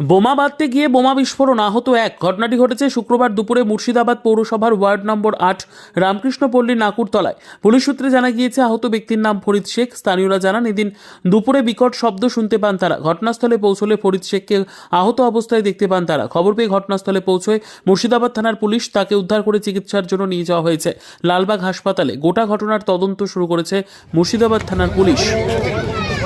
বোমা বাঁধতে গিয়ে বোমা বিস্ফোরণ আহত এক। ঘটনাটি ঘটেছে শুক্রবার দুপুরে মুর্শিদাবাদ পৌরসভার ওয়ার্ড নম্বর আট রামকৃষ্ণপল্লী নাকুরতলায়। পুলিশ সূত্রে জানা গিয়েছে, আহত ব্যক্তির নাম ফরিদ শেখ। স্থানীয়রা জানান, এদিন দুপুরে বিকট শব্দ শুনতে পান তারা। ঘটনাস্থলে পৌঁছলে ফরিদ শেখকে আহত অবস্থায় দেখতে পান তারা। খবর পেয়ে ঘটনাস্থলে পৌঁছয় মুর্শিদাবাদ থানার পুলিশ। তাকে উদ্ধার করে চিকিৎসার জন্য নিয়ে যাওয়া হয়েছে। লালবাগ হাসপাতালে গোটা ঘটনার তদন্ত শুরু করেছে মুর্শিদাবাদ থানার পুলিশ।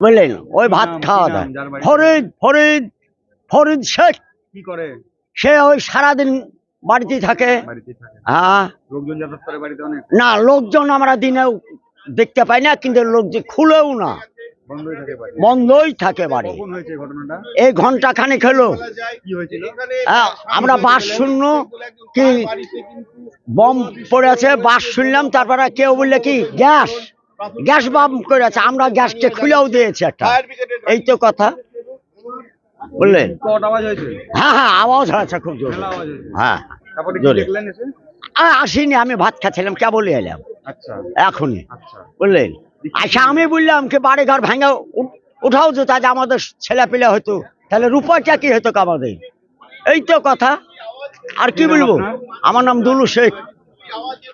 বুঝলেন? ওই ভাত খাওয়া দাওয়া। ফরিদ ফরিদ ফরিদ শেখ। কি করে? সে ওই সারাদিন বাড়িতে থাকে। হ্যাঁ। লোকজন না লোকজন আমরা দিনেও দেখতে পাই না কিন্তু লোক যে খুলেও না। বন্ধই থাকে বাড়ি। এই ঘণ্টা হয়েছিল? হ্যাঁ, আমরা বাস শূন্য কি বম পড়েছে বাস শুনলাম তারপরে কেউ বললে কি গ্যাস? গ্যাস বাম করেছে আমরা গ্যাসকে খুলেও দিয়েছি একটা। এই তো কথা। বললেন হ্যাঁ হ্যাঁ আওয়াজ হয়েছে খুব জোর। হ্যাঁ জোরে। আসিনি আমি ভাত খাচ্ছিলাম কেবলই এলাম। আচ্ছা। এখনই। আচ্ছা। বুঝলেন? আচ্ছা আমি বললাম কি বাড়ি ঘর ভেঙে উঠাও যে তাহলে আমাদের ছেলে পেলে হতো তাহলে রূপাটা কি হতো আমাদের এই তো কথা। আর কি বলব? আমার নাম দুলু শেখ।